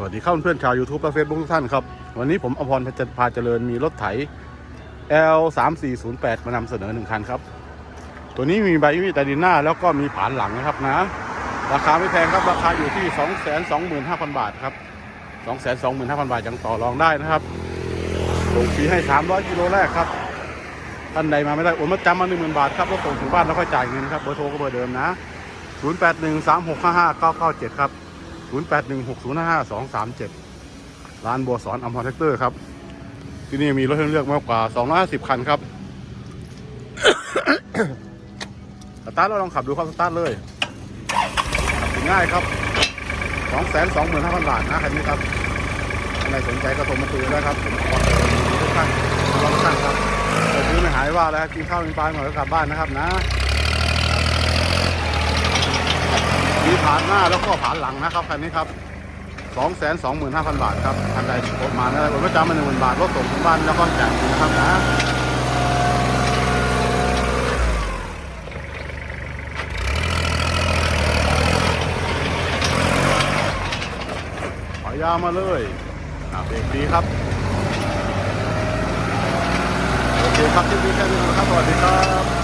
สวัสดีครับเพื่อนชาว YouTube และ Facebook ทุกท่านครับ วันนี้ผมอภรพาเจริญมีรถไถ L 3 4 0 8มานำเสนอหนึ่งคันครับ ตัวนี้มีใบมีตาดินหน้าแล้วก็มีผานหลังนะครับนะ ราคาไม่แพงครับ ราคาอยู่ที่ 2 2 5 0 0 0 บาทครับ 2 2 5 0 0 0 บาทยังต่อรองได้นะครับส่งฟรีให้ 300กิโลแรกครับท่านใดมาไม่ได้โอนมาจำมา1 0,000บาทครับแล้วส่งถึงบ้านแล้วค่อยจ่ายเงินครับเบอร์โทรก็เบอร์เดิมนะ 0813655997 ครับ 0816055237 ร้านบัวสอนอัมพรแท็กเตอร์ครับ ที่นี่มีรถให้เลือกมากกว่า 250 คันครับสตาร์ทเราลองขับดูครับสตาร์ทเลยง่ายครับ 225,000 บาทนะคันนี้ครับใครสนใจก็โทรมาคุยได้ครับผมขอเชิญทุกท่านรอทุกท่านครับเปิดซื้อไม่หายว่าแล้วกินข้าวกินปลาหน่อยก็กลับบ้านนะครับนะ มี ผ่านหน้าแล้วก็ผ่านหลังนะครับคันนี้ครับ225,000 บาทครับคันใดโอนมานะครับผมประจำมา1,000บาทรถส่งถึงบ้านแล้วก็แจ่ายเงินะครับนะขอยาวมาเลยอะเบรกดีครับ โอเคครับที่นี้แค่นี้นะครับสวัสดีครับ